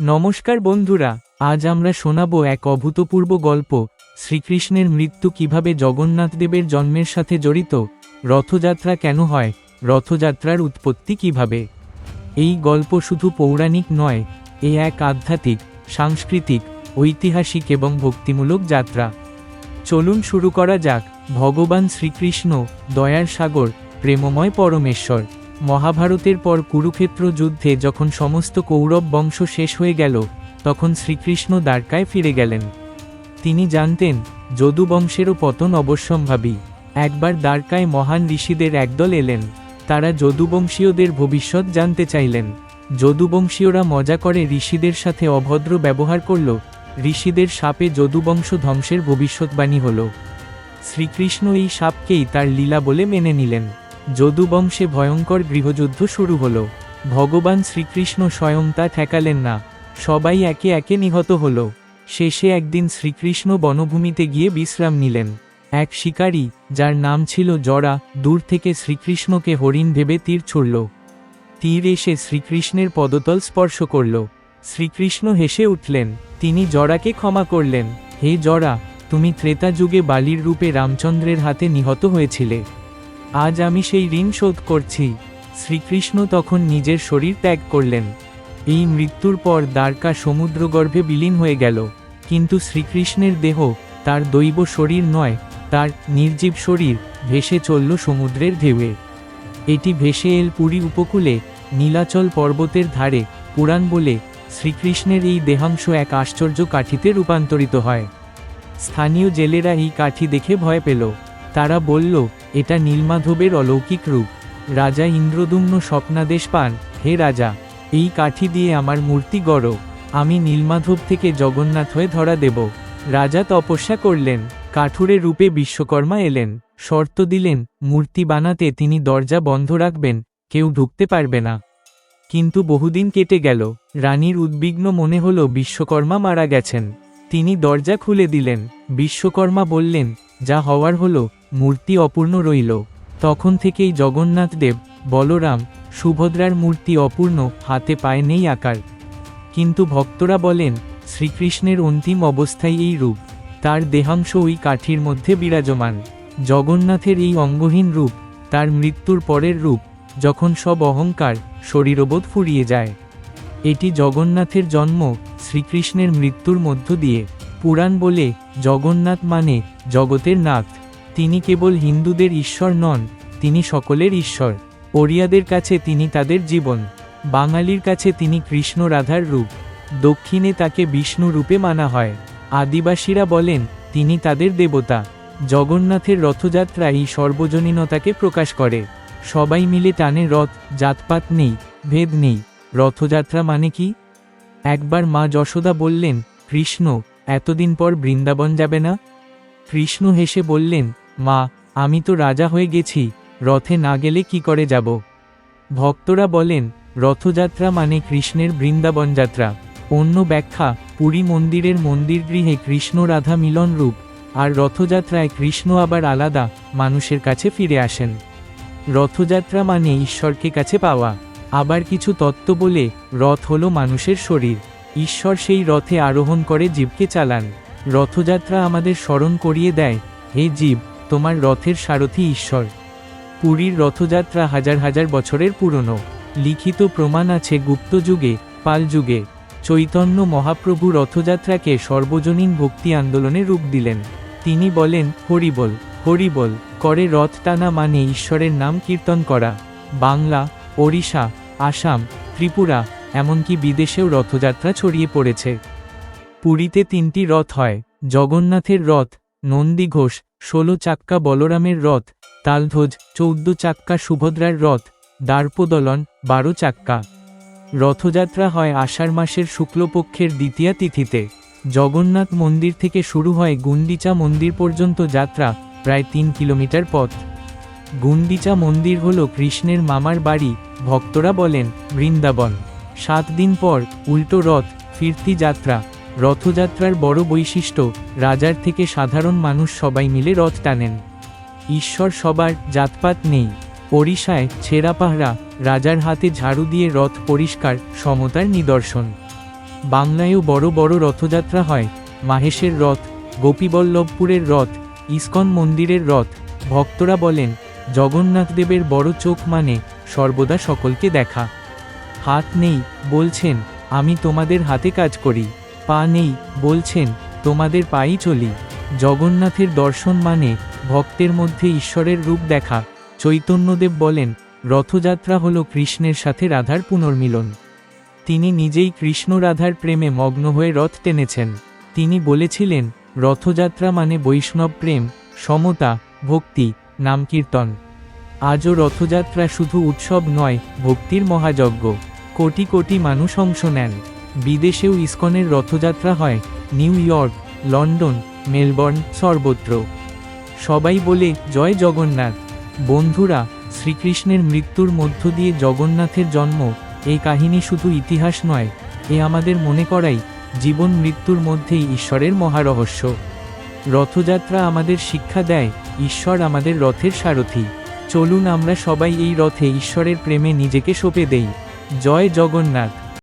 নমস্কার বন্ধুরা, আজ আমরা শোনাবো এক অভূতপূর্ব গল্প, শ্রীকৃষ্ণের মৃত্যু কীভাবে জগন্নাথদেবের জন্মের সাথে জড়িত, রথযাত্রা কেন হয়, রথযাত্রার উৎপত্তি কীভাবে? এই গল্প শুধু পৌরাণিক নয়, এ এক আধ্যাত্মিক, সাংস্কৃতিক, ঐতিহাসিক এবং ভক্তিমূলক যাত্রা। চলুন শুরু করা যাক, ভগবান শ্রীকৃষ্ণ, দয়ার সাগর, প্রেমময় পরমেশ্বর। মহাভারতের পর কুরুক্ষেত্র যুদ্ধে যখন সমস্ত কৌরব বংশ শেষ হয়ে গেল, তখন শ্রীকৃষ্ণ দ্বারকায় ফিরে গেলেন। তিনি জানতেন, যদু বংশেরও পতন অবশ্যম্ভাবী। একবার দ্বারকায় মহান ঋষিদের একদল এলেন। তারা যদুবংশীয়দের ভবিষ্যৎ জানতে চাইলেন। যদুবংশীয়রা মজা করে ঋষিদের সাথে অভদ্র ব্যবহার করল। ঋষিদের সাপে যদুবংশ ধ্বংসের ভবিষ্যৎবাণী হল। শ্রীকৃষ্ণ এই সাপকেই তার লীলা বলে মেনে নিলেন। যদুবংশে ভয়ঙ্কর গৃহযুদ্ধ শুরু হল। ভগবান শ্রীকৃষ্ণ স্বয়ং তা ঠেকালেন না, সবাই একে একে নিহত হল। শেষে একদিন শ্রীকৃষ্ণ বনভূমিতে গিয়ে বিশ্রাম নিলেন। এক শিকারী, যার নাম ছিল জরা, দূর থেকে শ্রীকৃষ্ণকে হরিণ ভেবে তীর ছুড়ল। তীর এসে শ্রীকৃষ্ণের পদতল স্পর্শ করল। শ্রীকৃষ্ণ হেসে উঠলেন, তিনি জরাকে ক্ষমা করলেন। হে জরা, তুমি ত্রেতা যুগে বালির রূপে রামচন্দ্রের হাতে নিহত হয়েছিলে। আজ আমি সেই ঋণ শোধ করছি। শ্রীকৃষ্ণ তখন নিজের শরীর ত্যাগ করলেন। এই মৃত্যুর পর দ্বারকা সমুদ্রগর্ভে বিলীন হয়ে গেল। কিন্তু শ্রীকৃষ্ণের দেহ, তার দৈব শরীর নয়, তার নির্জীব শরীর ভেসে চলল সমুদ্রের ঢেউয়ে। এটি ভেসে এল পুরী উপকূলে, নীলাচল পর্বতের ধারে, পুরাণ বলে শ্রীকৃষ্ণের এই দেহাংশ এক আশ্চর্য কাঠিতে রূপান্তরিত হয়। স্থানীয় জেলেরা এই কাঠি দেখে ভয় পেল। তারা বলল, এটা নীলমাধবের অলৌকিক রূপ। রাজা ইন্দ্রদুম্ন স্বপ্নাদেশ পান। হে রাজা, এই কাঠি দিয়ে আমার মূর্তি গড়। আমি নীলমাধব থেকে জগন্নাথ হয়ে ধরা দেব। রাজা তপস্যা করলেন। কাঠুরে রূপে বিশ্বকর্মা এলেন। শর্ত দিলেন, মূর্তি বানাতে তিনি দরজা বন্ধ রাখবেন, কেউ ঢুকতে পারবে না। কিন্তু বহুদিন কেটে গেল। রানীর উদ্বিগ্ন মনে হল বিশ্বকর্মা মারা গেছেন। তিনি দরজা খুলে দিলেন। বিশ্বকর্মা বললেন, যা হওয়ার হলো মূর্তি অপূর্ণ রইল। তখন থেকেই জগন্নাথদেব বলরাম, সুভদ্রার মূর্তি অপূর্ণ, হাতে পায় নেই আকার। কিন্তু ভক্তরা বলেন, শ্রীকৃষ্ণের অন্তিম অবস্থায় এই রূপ। তার দেহাংশ ওই কাঠির মধ্যে বিরাজমান। জগন্নাথের এই অঙ্গহীন রূপ, তার মৃত্যুর পরের রূপ, যখন সব অহংকার, শরীরবোধ ফুরিয়ে যায়। এটি জগন্নাথের জন্ম, শ্রীকৃষ্ণের মৃত্যুর মধ্য দিয়ে। পুরাণ বলে, জগন্নাথ মানে জগতের নাথ। তিনি কেবল হিন্দুদের ঈশ্বর নন, তিনি সকলের ঈশ্বর। ওড়িয়াদের কাছে তিনি তাদের জীবন, বাঙালির কাছে তিনি কৃষ্ণ রাধার রূপ। দক্ষিণে তাকে বিষ্ণু রূপে মানা হয়। আদিবাসীরা বলেন, তিনি তাদের দেবতা। জগন্নাথের রথযাত্রা এই সর্বজনীনতাকে প্রকাশ করে। সবাই মিলে টানে রথ, জাতপাত নেই, ভেদ নেই। রথযাত্রা মানে কি? একবার মা যশোদা বললেন, কৃষ্ণ, এতদিন পর বৃন্দাবন যাবে না? কৃষ্ণ হেসে বললেন মা, আমি তো রাজা হয়ে গেছি, রথে না গেলে কি করে যাব? ভক্তরা বলেন, রথযাত্রা মানে কৃষ্ণের বৃন্দাবন যাত্রা অন্য ব্যাখ্যা, পুরী মন্দিরের মন্দির গৃহে কৃষ্ণ রাধা মিলন রূপ, আর রথযাত্রায় কৃষ্ণ আবার আলাদা, মানুষের কাছে ফিরে আসেন। রথযাত্রা মানে ঈশ্বরকে কাছে পাওয়া। আবার কিছু তত্ত্ব বলে, রথ হলো মানুষের শরীর। ঈশ্বর সেই রথে আরোহণ করে জীবকে চালান। রথযাত্রা আমাদের স্মরণ করিয়ে দেয়, হে জীব! তোমার রথের সারথি ঈশ্বর। পুরীর রথযাত্রা হাজার হাজার বছরের পুরনো। লিখিত প্রমাণ আছে গুপ্ত যুগে, পাল যুগে। চৈতন্য মহাপ্রভু রথযাত্রাকে সর্বজনীন ভক্তি আন্দোলনে রূপ দিলেন। তিনি বলেন হরিবল হরিবল করে রথ টানা মানে ঈশ্বরের নাম কীর্তন করা। বাংলা, ওড়িশা, আসাম, ত্রিপুরা, এমনকি বিদেশেও রথযাত্রা ছড়িয়ে পড়েছে। পুরীতে তিনটি রথ হয়, জগন্নাথের রথ, নন্দী ঘোষ ষোলো চাক্কা বলরামের রথ, তালধ্বজ, চৌদ্দ চাক্কা সুভদ্রার রথ, দ্বারপদলন, বারো চাক্কা। রথযাত্রা হয় আষাঢ় মাসের শুক্লপক্ষের দ্বিতীয়া তিথিতে। জগন্নাথ মন্দির থেকে শুরু হয় গুন্ডিচা মন্দির পর্যন্ত যাত্রা, প্রায় তিন কিলোমিটার পথ। গুন্ডিচা মন্দির হল কৃষ্ণের মামার বাড়ি, ভক্তরা বলেন, বৃন্দাবন। সাত দিন পর উল্টো রথ, ফিরতি যাত্রা। রথযাত্রার বড় বৈশিষ্ট্য, রাজার থেকে সাধারণ মানুষ সবাই মিলে রথ টানেন। ঈশ্বর সবার জাতপাত নেই। ওড়িশায় ছেঁড়া পাহারা, রাজার হাতে ঝাড়ু দিয়ে রথ পরিষ্কার, সমতার নিদর্শন। বাংলায়ও বড় বড় রথযাত্রা হয়। মাহেশের রথ, গোপীবল্লভপুরের রথ, ইস্কন মন্দিরের রথ, ভক্তরা বলেন জগন্নাথদেবের বড় চোখ মানে সর্বদা সকলকে দেখা। হাত নেই, বলছেন, আমি তোমাদের হাতে কাজ করি। পা নেই, বলছেন, তোমাদের পাই চলি। জগন্নাথের দর্শন মানে ভক্তের মধ্যে ঈশ্বরের রূপ দেখা। চৈতন্যদেব বলেন, রথযাত্রা হল কৃষ্ণের সাথে রাধার পুনর্মিলন। তিনি নিজেই কৃষ্ণ রাধার প্রেমে মগ্ন হয়ে রথ টেনেছেন। তিনি বলেছিলেন, রথযাত্রা মানে বৈষ্ণব প্রেম, সমতা, ভক্তি নামকীর্তন আজও রথযাত্রা শুধু উৎসব নয়, ভক্তির মহাযজ্ঞ। কোটি কোটি মানুষ অংশ নেন। বিদেশেও ইস্কনের রথযাত্রা হয়, নিউ ইয়র্ক, লন্ডন, মেলবর্ন, সর্বত্র। সবাই বলে, জয় জগন্নাথ। বন্ধুরা, শ্রীকৃষ্ণের মৃত্যুর মধ্য দিয়ে জগন্নাথের জন্ম, এই কাহিনী শুধু ইতিহাস নয়, এ আমাদের মনে করাই, জীবন মৃত্যুর মধ্যেই ঈশ্বরের মহারহস্য। রথযাত্রা আমাদের শিক্ষা দেয়, ঈশ্বর আমাদের রথের সারথি। চলুন আমরা সবাই এই রথে ঈশ্বরের প্রেমে নিজেকে সঁপে দেই। জয় জগন্নাথ।